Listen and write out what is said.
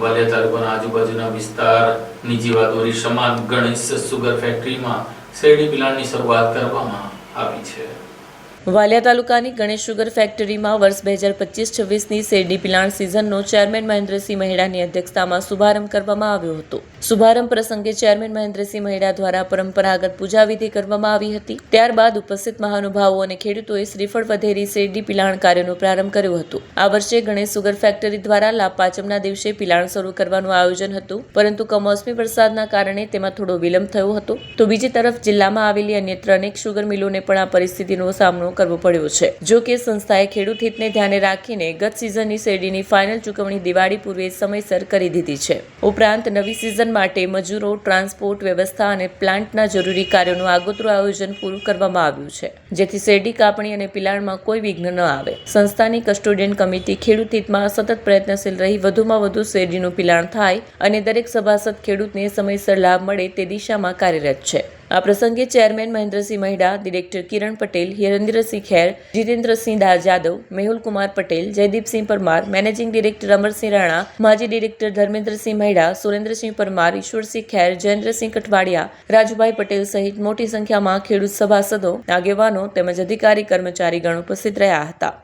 વાલિયા તાલુકાના આજુબાજુના વિસ્તારની જીવાદોરી સમાન ગણેશ સુગર ફેક્ટરીમાં શેરડી પિલાણની શરૂઆત કરવામાં આવી વાલિયા તાલુકાની ગણેશ સુગર ફેક્ટરીમાં વર્ષ બે હજાર પચીસ છવ્વીસની શેરડી પિલાણ સિઝનનો ચેરમેન મહેન્દ્રસિંહ મહેડાની અધ્યક્ષતામાં શુભારંભ કરવામાં આવ્યો હતો. શુભારંભ પ્રસંગે ચેરમેન મહેન્દ્રસિંહ મહેડા દ્વારા પરંપરાગત પૂજાવિધિ કરવામાં આવી હતી. ત્યારબાદ ઉપસ્થિત મહાનુભાવો અને ખેડૂતોએ શ્રીફળ વધેરી શેરડી પિલાણ કાર્યનો પ્રારંભ કર્યો હતો. આ વર્ષે ગણેશ સુગર ફેક્ટરી દ્વારા લાભ પાંચમના દિવસે પિલાણ શરૂ કરવાનું આયોજન હતું. પરંતુ કમોસમી વરસાદના કારણે તેમાં થોડો વિલંબ થયો હતો. તો બીજી તરફ જિલ્લામાં આવેલી અન્યત્ર અનેક શુગર મિલોને પણ આ પરિસ્થિતિનો સામનો કરવો પડ્યો છે. જો કે સંસ્થાએ ખેડૂત હિતને ધ્યાને રાખીને ગત સિઝનની શેરડીની ફાઇનલ ચૂકવણી દિવાળી પૂર્વે સમયસર કરી દીધી છે. ઉપરાંત નવી સિઝન માટે મજૂરો, ટ્રાન્સપોર્ટ વ્યવસ્થા અને પ્લાન્ટના જરૂરી કાર્યોનું આગોતરું આયોજન પૂરું કરવામાં આવ્યું છે. જેથી શેરડી કાપણી અને પિલાણમાં કોઈ વિઘ્ન ન આવે. સંસ્થાની કસ્ટોડિયન કમિટી ખેડૂત હિતમાં સતત પ્રયત્નશીલ રહી વધુમાં વધુ શેરડીનું પિલાણ થાય અને દરેક સભાસદ ખેડૂતને સમયસર લાભ મળે તે દિશામાં કાર્યરત છે. આ પ્રસંગે chairman Mahendrasinh Mahida, director Kiran Patel, Hirendrasinh Kher, Jitendrasinh Jadav Mehul Kumar Patel, Jaydeepsinh Parmar, managing director Amarsinh Rana, માજી ડિરેક્ટર ધર્મેન્દ્રસિંહ મહિડા, સુરેન્દ્રસિંહ પરમાર, ઈશ્વરસિંહ ખેર, જયેન્દ્રસિંહ કઠવાડિયા, રાજુભાઈ પટેલ સહિત મોટી સંખ્યામાં ખેડૂત સભાસદો, આગેવાનો તેમજ અધિકારી કર્મચારીગણ ઉપસ્થિત રહ્યા હતા.